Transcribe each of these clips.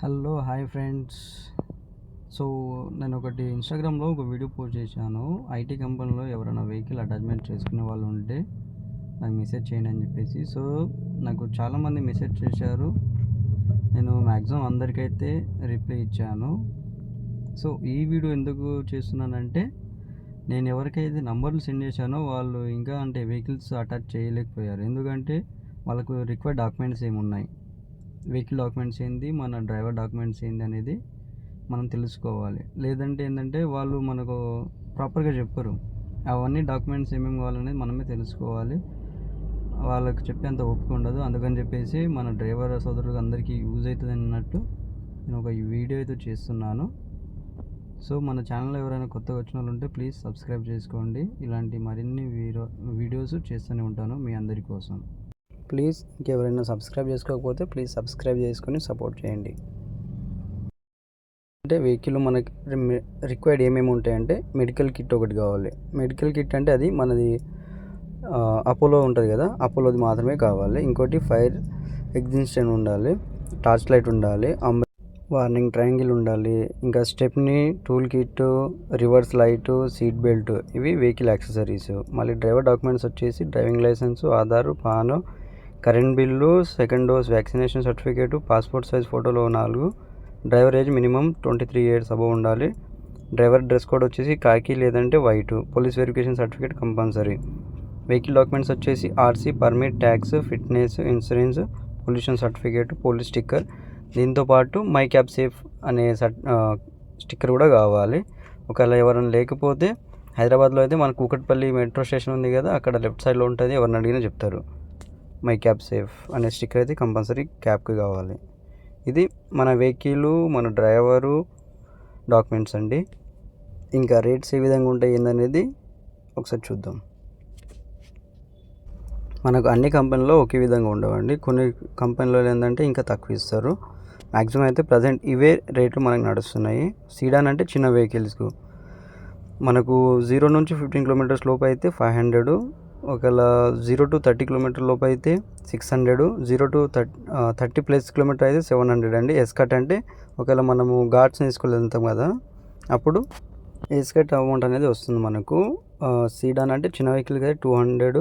Hello hi friends. So నేను ఒకటి ఇన్స్టాగ్రామ్లో ఒక వీడియో పోస్ట్ చేశాను. ఐటీ కంపెనీలో ఎవరైనా వెహికల్ అటాచ్మెంట్ చేసుకునే వాళ్ళు ఉంటే నాకు మెసేజ్ చేయండి అని చెప్పేసి. సో నాకు చాలామంది మెసేజ్ చేశారు. నేను మ్యాక్సిమం అందరికైతే రిప్లై ఇచ్చాను. సో ఈ వీడియో ఎందుకు చేస్తున్నానంటే నేను ఎవరికైతే నంబర్లు సెండ్ చేశానో వాళ్ళు ఇంకా అంటే వెహికల్స్ అటాచ్ చేయలేకపోయారు. ఎందుకంటే వాళ్ళకు రిక్వైర్డ్ డాక్యుమెంట్స్ ఏమి ఉన్నాయి వెహికల్ డాక్యుమెంట్స్ ఏంది మన డ్రైవర్ డాక్యుమెంట్స్ ఏంది అనేది మనం తెలుసుకోవాలి. లేదంటే ఏంటంటే వాళ్ళు మనకు ప్రాపర్గా చెప్పరు. అవన్నీ డాక్యుమెంట్స్ ఏమేమి కావాలనేది మనమే తెలుసుకోవాలి. వాళ్ళకి చెప్పేంత ఓపిక ఉండదు. అందుకని చెప్పేసి మన డ్రైవర్ సోదరులకు అందరికీ యూజ్ అవుతుంది అన్నట్టు నేను ఒక వీడియో అయితే చేస్తున్నాను. సో మన ఛానల్ ఎవరైనా కొత్తగా వచ్చిన వాళ్ళు ఉంటే ప్లీజ్ సబ్స్క్రైబ్ చేసుకోండి. ఇలాంటి మరిన్ని వీడియో వీడియోస్ చేస్తూనే ఉంటాను మీ అందరి కోసం. ప్లీజ్ ఇంకెవరైనా సబ్స్క్రైబ్ చేసుకోకపోతే ప్లీజ్ సబ్స్క్రైబ్ చేసుకొని సపోర్ట్ చేయండి. అంటే వెహికల్ మనకి రిక్వైర్డ్ ఏమేమి ఉంటాయంటే మెడికల్ కిట్ ఒకటి కావాలి. మెడికల్ కిట్ అంటే అది మనది అపోలో ఉంటుంది కదా అపోలోది మాత్రమే కావాలి. ఇంకోటి ఫైర్ ఎగ్జిస్టెంట్ ఉండాలి టార్చ్ లైట్ ఉండాలి వార్నింగ్ ట్రయాంగిల్ ఉండాలి ఇంకా stepney tool kit reverse light seat belt ఇవి వెహికల్ యాక్సెసరీస్. మళ్ళీ డ్రైవర్ డాక్యుమెంట్స్ వచ్చేసి driving licence Aadhaar PAN current bill second dose vaccination certificate passport size ఫోటోలో నాలుగు. Driver age minimum twenty three years above ఉండాలి. Driver dress code వచ్చేసి khaki లేదంటే white police verification certificate compulsory vehicle documents వచ్చేసి RC permit tax fitness insurance pollution certificate police sticker దీంతోపాటు my cab safe అనే sticker కూడా కావాలి. ఒకవేళ ఎవరైనా లేకపోతే హైదరాబాద్లో అయితే మన కూకట్పల్లి మెట్రో స్టేషన్ ఉంది కదా అక్కడ లెఫ్ట్ సైడ్లో ఉంటుంది ఎవరిని అడిగినా చెప్తారు. మై క్యాబ్ సేఫ్ అనే స్టిక్కర్ అయితే కంపల్సరీ క్యాబ్కి కావాలి. ఇది మన వెహికల్ మన డ్రైవరు డాక్యుమెంట్స్ అండి. ఇంకా రేట్స్ ఏ విధంగా ఉంటాయి ఏందనేది ఒకసారి చూద్దాం. మనకు అన్ని కంపెనీలో ఒకే విధంగా ఉండవండి. కొన్ని కంపెనీలో ఏంటంటే ఇంకా తక్కువ ఇస్తారు. మ్యాక్సిమం అయితే ప్రజెంట్ ఇవే రేట్లు మనకు నడుస్తున్నాయి. సీడాన్ అంటే చిన్న వెహికల్స్కు. మనకు జీరో నుంచి ఫిఫ్టీన్ కిలోమీటర్స్ లోపు అయితే ఫైవ్ హండ్రెడ్ ఒకవేళ జీరో టు థర్టీ కిలోమీటర్ లోపు అయితే six hundred zero to thirty thirty plus kilometre అయితే సెవెన్ హండ్రెడ్ అండి. ఎస్కట్ అంటే ఒకవేళ మనము ఘాట్స్ తీసుకొని వెళ్తాం కదా అప్పుడు ఎస్కట్ అమౌంట్ అనేది వస్తుంది మనకు. సీడాన్ అంటే చిన్న వెహికల్కి అయితే టూ హండ్రెడ్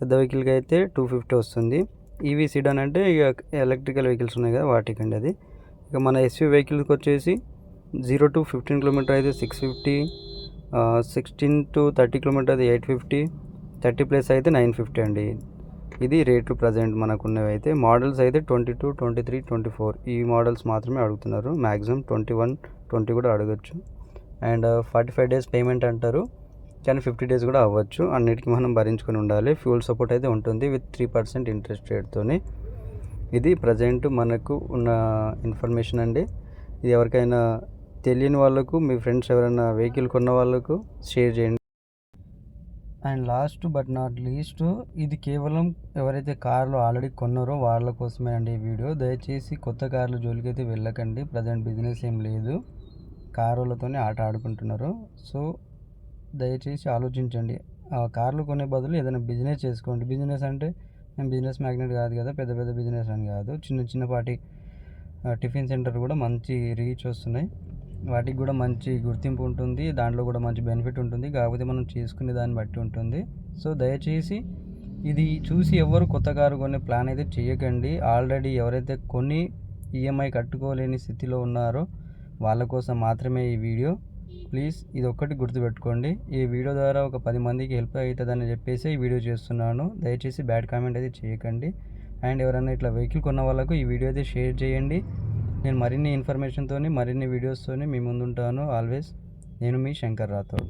పెద్ద వెహికల్కి అయితే టూ ఫిఫ్టీ వస్తుంది. ఈవీ సీడాన్ అంటే ఇక ఎలక్ట్రికల్ వెహికల్స్ ఉన్నాయి కదా వాటికండి అది. ఇక మన ఎస్వి వెహికల్కి వచ్చేసి జీరో టు ఫిఫ్టీన్ కిలోమీటర్ అయితే six fifty sixteen to thirty kilometre అయితే ఎయిట్ ఫిఫ్టీ థర్టీ ప్లస్ అయితే నైన్ ఫిఫ్టీ అండి. ఇది రేట్లు ప్రజెంట్ మనకున్నవి అయితే మోడల్స్ అయితే twenty two twenty three twenty four ఈ మోడల్స్ మాత్రమే అడుగుతున్నారు. మ్యాక్సిమం ట్వంటీ వన్ ట్వంటీ కూడా అడగచ్చు. And forty five days payment అంటారు. కానీ ఫిఫ్టీ డేస్ కూడా అవ్వచ్చు. అన్నిటికీ మనం భరించుకొని ఉండాలి. ఫ్యూల్ సపోర్ట్ అయితే ఉంటుంది విత్ త్రీ పర్సెంట్ ఇంట్రెస్ట్ రేట్తోని. ఇది ప్రజెంట్ మనకు ఉన్న ఇన్ఫర్మేషన్ అండి. ఇది ఎవరికైనా తెలియని వాళ్ళకు మీ ఫ్రెండ్స్ ఎవరైనా వెహికల్ కొన్న వాళ్ళకు షేర్ చేయండి. And last but not least ఇది కేవలం ఎవరైతే కార్లు ఆల్రెడీ కొన్నారో వాళ్ళ కోసమే అండి ఈ వీడియో. దయచేసి కొత్త కార్ల జోలికి అయితే వెళ్ళకండి. ప్రజెంట్ బిజినెస్ ఏం లేదు. కారులతోనే ఆట ఆడుకుంటున్నారు. సో దయచేసి ఆలోచించండి. ఆ కార్లు కొనే బదులు ఏదైనా బిజినెస్ చేసుకోండి. బిజినెస్ అంటే నేను బిజినెస్ మ్యాగ్నెట్ కాదు కదా పెద్ద పెద్ద బిజినెస్ అని కాదు. చిన్న చిన్నపాటి టిఫిన్ సెంటర్ కూడా మంచి రీచ్ వస్తున్నాయి. వాటికి కూడా మంచి గుర్తింపు ఉంటుంది దాంట్లో కూడా మంచి బెనిఫిట్ ఉంటుంది. కాకపోతే మనం చేసుకునే దాన్ని బట్టి ఉంటుంది. సో దయచేసి ఇది చూసి ఎవరు కొత్త కారు కొనే ప్లాన్ అయితే చేయకండి. ఆల్రెడీ ఎవరైతే కొన్ని ఈఎంఐ కట్టుకోలేని స్థితిలో ఉన్నారో వాళ్ళ కోసం మాత్రమే ఈ వీడియో ప్లీజ్ ఇది ఒక్కటి గుర్తుపెట్టుకోండి. ఈ వీడియో ద్వారా ఒక పది మందికి హెల్ప్ అవుతుందని చెప్పేసి ఈ వీడియో చేస్తున్నాను. దయచేసి బ్యాడ్ కామెంట్ అయితే చేయకండి. అండ్ ఎవరైనా ఇట్లా వెహికల్ కొన్న వాళ్ళకు ఈ వీడియో అయితే షేర్ చేయండి. నేను మరిన్ని ఇన్ఫర్మేషన్తో మరిన్ని వీడియోస్తో మీ ముందుంటాను. ఆల్వేస్ నేను మీ శంకర్ రాథోడ్.